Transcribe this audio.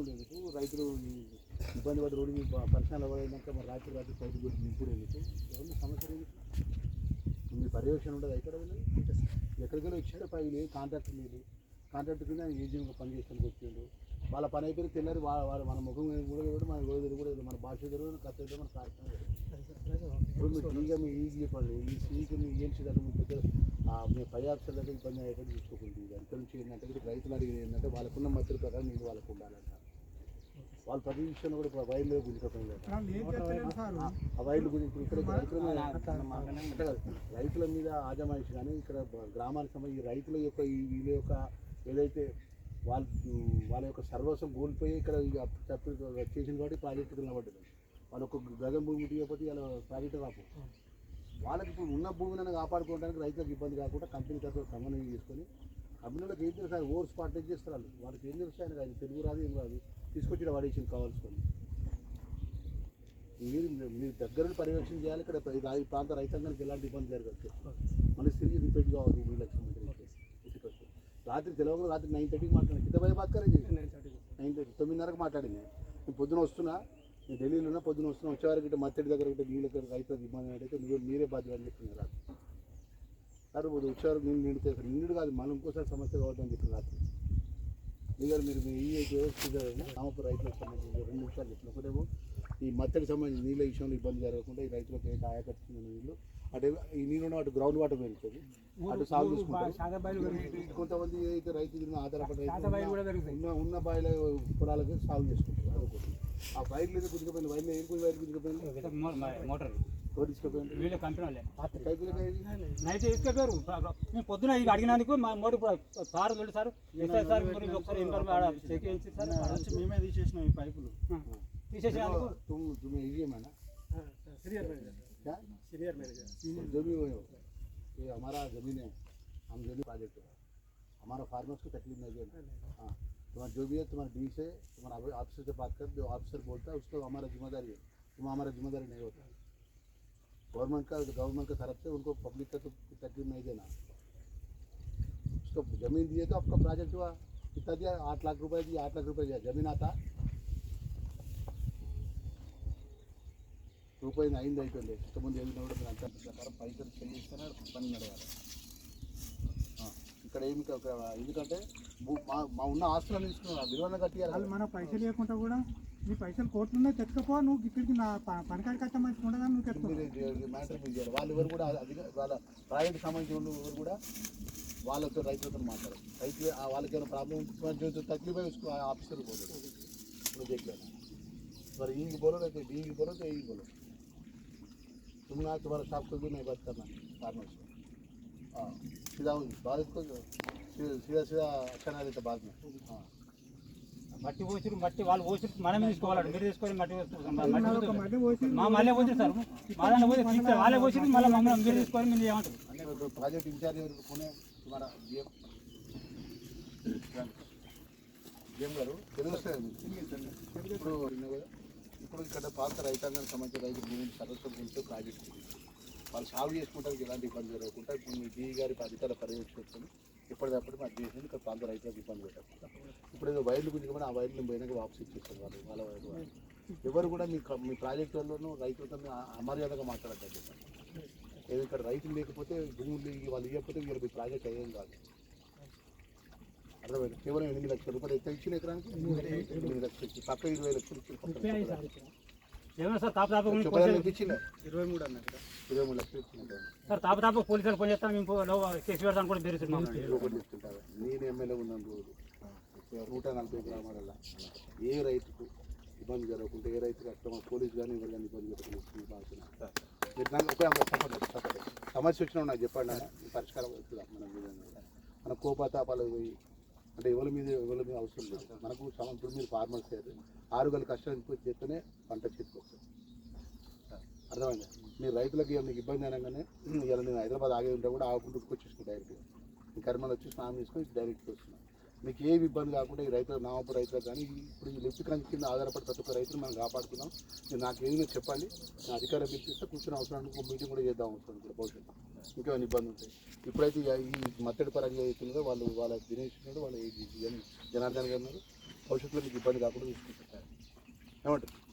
ఉండేందుకు రైతులు ఇబ్బంది పడి రోడ్డు మీద పరిశ్రమలు పడినాక మరి రాత్రి రాత్రి పైపు కొట్టి నింపుడు ఎందుకు ఎవరిని సమస్య లేదు మీ పర్యవేక్షణ ఉండదు? ఎక్కడ వెళ్ళదు ఎక్కడికైనా వచ్చాడో పై లేదు కాంట్రాక్ట్ లేదు. కాంట్రాక్టర్ కింద ఏజెంట్గా పని చేస్తానికి వచ్చిండు వాళ్ళ పని అయిపోయిన తెల్లారి వాళ్ళ మన ముఖం కూడా కూడా మన గోడ కూడా మన భాష తెలియదు కథ తెలియదు మన కార్యక్రమం ఇప్పుడు మీరు ఫ్రీగా మీ ఈజీ చెప్పండి ఈ ఫ్రీగా మీ ఏం చేయాలి మీ పెద్ద మీ పై ఆఫీసర్ దగ్గర ఇబ్బంది అయ్యేటట్టు చూసుకోకుండా ఇది ఇక్కడ నుంచి ఏంటంటే రైతులు అడిగేది ఏంటంటే వాళ్ళకున్న మద్దతు ప్రకారం నీళ్ళు వాళ్ళకు ఉండాలంట. వాళ్ళు ప్రతి విషయంలో కూడా వైర్లు గుంజుకపోయింది ఆ వైర్లు గురించి ఇక్కడ రైతుల మీద అంటే కాదు, రైతుల మీద ఆజమాయిషి కానీ ఇక్కడ గ్రామానికి సంబంధించి ఈ రైతుల యొక్క ఈ వీళ్ళ యొక్క ఏదైతే వాళ్ళ వాళ్ళ యొక్క సర్వస్వం కోల్పోయి ఇక్కడ చేసిన కాబట్టి ప్రాజెక్టు నిలబడ్డది. వాళ్ళ ఒక గగన భూమి తీయకపోతే వాళ్ళ ప్రాజెక్టు రాపు వాళ్ళకి ఇప్పుడు ఉన్న భూమిని కాపాడుకోవడానికి రైతులకు ఇబ్బంది కాకుండా కంపెనీ తరఫున సమన్వయం చేసుకొని కంపెనీలకు ఏం తెలుసు ఓవర్ స్పాట్ చేస్తారు వాళ్ళు. వాళ్ళకి ఏం తెలుసు ఆయన తెలుగు రాదు ఏం రాదు. తీసుకొచ్చి పడేసింది కావాల్సుకొని మీరు మీరు దగ్గర పర్యవేక్షణ చేయాలి ఇక్కడ ఈ ప్రాంత రైతాంగానికి ఎలాంటి ఇబ్బంది జరగచ్చు మళ్ళీ తిరిగి రిపీట్ కావాలి మీ లక్ష్యం ఇంటికి రాత్రి తెలవకుండా రాత్రి నైన్ థర్టీకి మాట్లాడి కింద బాత్కరే నైన్ థర్టీ తొమ్మిదిన్నరకు మాట్లాడింది. నేను పొద్దున వస్తున్నా నేను ఢిల్లీలో ఉన్నా పొద్దున వస్తున్నా వచ్చేవారికి ఇట్లా మత్తడి దగ్గర ఇట్లా నీళ్ళ దగ్గర రైతులకు ఇబ్బంది అయితే నువ్వు మీరే బాధ్యత అని చెప్పింది రాత్రి సార్ ఇప్పుడు వచ్చేవారు నేను నిండితే నిండు కాదు మళ్ళీ ఇంకోసారి సమస్య కావద్దు అని చెప్పిన రాత్రి. మీరు మీరు మీ ఈ రామపురం రైతులకు సంబంధించి రెండు నిమిషాలు చెప్పిన ఒకటేమో ఈ మత్తడి సంబంధించి నీళ్ళ విషయంలో ఇబ్బంది జరగకుండా ఈ రైతులకు ఏ ఆయకట్టుకున్న నీళ్ళు అటు ఈ నీళ్ళు అటు గ్రౌండ్ వాటర్ పెరుగుతుంది అటు సాగు చేసుకుంటారు. కొంతమంది అయితే రైతు మీద ఆధారపడి ఉన్న ఉన్న బాయిల పొలాలకు సాగు చేసుకుంటారు. అదొకటి. ఆ వైర్లు ఏదో గుంజుకపోయింది వైర్లు ఏం గుంజు వైర్లు మోటార్. వీళ్ళ కంపెనీ వాళ్ళే కైకులకి అయింది నైట్ తీసుకెళ్ళారు మేము పొద్దున ఇది అడిగినందుకు మా మోడీ ఇప్పుడు సార్ వెళ్ళి సార్ ఎస్ఐ సార్ మీరు ఒకసారి ఇన్ఫర్మ్ ఆడ చెక్ చేయించి సార్ ఆడ వచ్చి మేమే తీసేసినాం ఈ పైపులు తీసేసినందుకు तुम तुम्हें ये मैंने सीनियर मैनेजर क्या सीनियर मैनेजर जो भी हो ये हमारा जमीन है हम जमीन प्रोजेक्ट है हमारा फार्मर्स को तकलीफ नहीं देना हाँ तुम्हारा जो भी है तुम्हारा डी से तुम्हारा ऑफिसर से बात कर जो ऑफिसर बोलता है उसको हमारा जिम्मेदारी है तुम हमारा जिम्मेदारी नहीं होता गवर्नमेंट का गवर्नमेंट की तरफ से उनको पब्लिक का तो तकलीफ नहीं देना उसको जमीन दिए तो आपका प्रोजेक्ट हुआ कितना दिया आठ लाख रुपए दिया आठ लाख रुपए दिया जमीन आता రూపాయి అయింది అయిపోయింది ఇంతకుముందు ఏమి కూడా మీరు అంతా ప్రకారం పైసలు చెల్లిస్తేనే పని నడవాలి ఆ, ఇక్కడ ఏమి క- క- ఎందుకంటే భూ- మా మా ఉన్న ఆస్తులను తీసుకున్నారు విలువన వాళ్ళు కట్టియాలి మన పైసలు ఇవ్వకుండా కూడా నీ పైసలు కోట్లున్నాయి తెచ్చుకోపో నువ్వు ఇక్కడికి నా ప- పనికాడికి వచ్చా మంచిగా ఉండదని నువ్వు తెచ్చుకో మీరు మ్యాటర్ మీరు చేయాలి వాళ్ళు ఎవరు కూడా అధిక వాళ్ళ ప్రైవేట్ సంబంధించిన వాళ్ళు ఎవరు కూడా వాళ్ళతో రైతులతో మాట్లాడారు రైతులు ఆ వాళ్ళకి ఏమైనా ప్రాబ్లం తక్లీఫ్ उसको ऑफिसर बोलो ఇప్పుడు देख लेना पर ई बोलो ना तो डी बोलो तो ई बोलो तुम ना तुम्हारा स्टाफ को भी नहीं बात करना फार्मर से हाँ सीधा बाद को सीधा सीधा सीधा अच्छा नहीं रहता बाद में हाँ మట్టి పోసిరు మట్టి వాళ్ళు పోసిరు మనమే తీసుకోవాలి మీరు తీసుకొని మట్టి పోసుకుంటాం మా మళ్ళీ పోసిరు. సార్. మా దాంట్లో పోసి వాళ్ళే పోసిరు మళ్ళీ మమ్మల్ని మీరు తీసుకొని మీరు ఏమంటారు ప్రాజెక్ట్ ఇన్ఛార్జ్ గారు ఇప్పుడు ఇప్పుడు ఇక్కడ పాత రైతాంగం సంబంధించిన రైతు భూమిని సర్వస్వం ప్రాజెక్ట్. వాళ్ళు సాగు చేసుకుంటానికి ఎలాంటి ఇబ్బంది జరగకుండా ఇప్పుడు మీ డీ గారి అధికార పర్యవేక్షిస్తుంది ఎప్పటికప్పుడు మాకు చేసింది ఇక్కడ ప్రాంత రైతులకు ఇబ్బంది పెట్టకుండా ఇప్పుడు ఏదో వైర్లు గురించి కూడా ఆ వైర్లు పోయినాక వాపసు ఇచ్చేస్తారు వాళ్ళు వాళ్ళ వైర్లు. ఎవరు కూడా మీ మీ ప్రాజెక్టుల్లోనూ రైతులతో మీ అమర్యాదగా చెప్పండి ఏదో ఇక్కడ రైతులు లేకపోతే భూములు వాళ్ళు ఇవ్వకపోతే వీళ్ళు మీ ప్రాజెక్ట్ అయ్యేం కాదు. అర్థమైంది? కేవలం ఎనిమిది లక్షల రూపాయలు. ఎంత ఇచ్చిన ఎకరానికి ఎనిమిది లక్షలు ఇచ్చి పక్క ఇరవై లక్షలు ఇచ్చి సార్ తాప తాప ముప్పై లక్షలు ఇచ్చిన ఇరవై మూడు అన్నట్టు ఇరవై మూడు లక్షలు సార్ తాప తాప పోలీసులు పని చేస్తాం మేము కేసు పెడతాం కూడా బెదిరిస్తున్నాం నేను ఎమ్మెల్యే ఉన్నాను రోజు. నూట నలభై గ్రామాలలో. ఏ రైతుకు ఇబ్బంది జరగకుండా ఏ రైతుకు అక్కడ పోలీసు కానీ ఎవరు కానీ ఇబ్బంది జరగకుండా సమస్య వచ్చినా నాకు చెప్పండి పరిష్కారం మనం మన కోపతాపాలు పోయి అంటే ఎవరి మీద ఎవరి మీద అవసరం లేదు. మనకు ఇప్పుడు మీరు ఫార్మర్స్ గారు ఆరు గల కష్టాలు చేస్తేనే పంట చేతికి అర్థమైంది? మీరు రైతులకి ఇవాళ మీకు ఇబ్బంది అనగానే ఇవాళ నేను హైదరాబాద్ ఆగి ఉంటే కూడా ఆగుకుంటూ వచ్చేసుకుని డైరెక్ట్గా మీ కర్మలు వచ్చి స్నానం చేసుకొని డైరెక్ట్గా వస్తున్నాను మీకు ఏ ఇబ్బంది కాకుండా ఈ రైతులు నామపు రైతులకు కానీ ఇప్పుడు ఈ లిఫ్ట్ క్రంచ్ కింద ఆధారపడి ప్రతి ఒక్క రైతులు మనం కాపాడుతున్నాం. మీరు నాకు ఏదైనా చెప్పండి నా అధికారం పిలిపిస్తే కూర్చొని అవసరానికి మీటింగ్ కూడా చేద్దాం అవసరం కూడా భవిష్యత్తు ఇంకేమైనా ఇబ్బంది ఉంటాయి ఇప్పుడైతే ఈ మత్తడి పరంగా అవుతుందో వాళ్ళు వాళ్ళ దినేష్ ఉన్నాడు వాళ్ళ ఈ జన- జనార్దన్ గారు ఉన్నారు. భవిష్యత్తులో మీకు ఇబ్బంది కాకుండా చూసుకుంటారు. ఏమంటారు?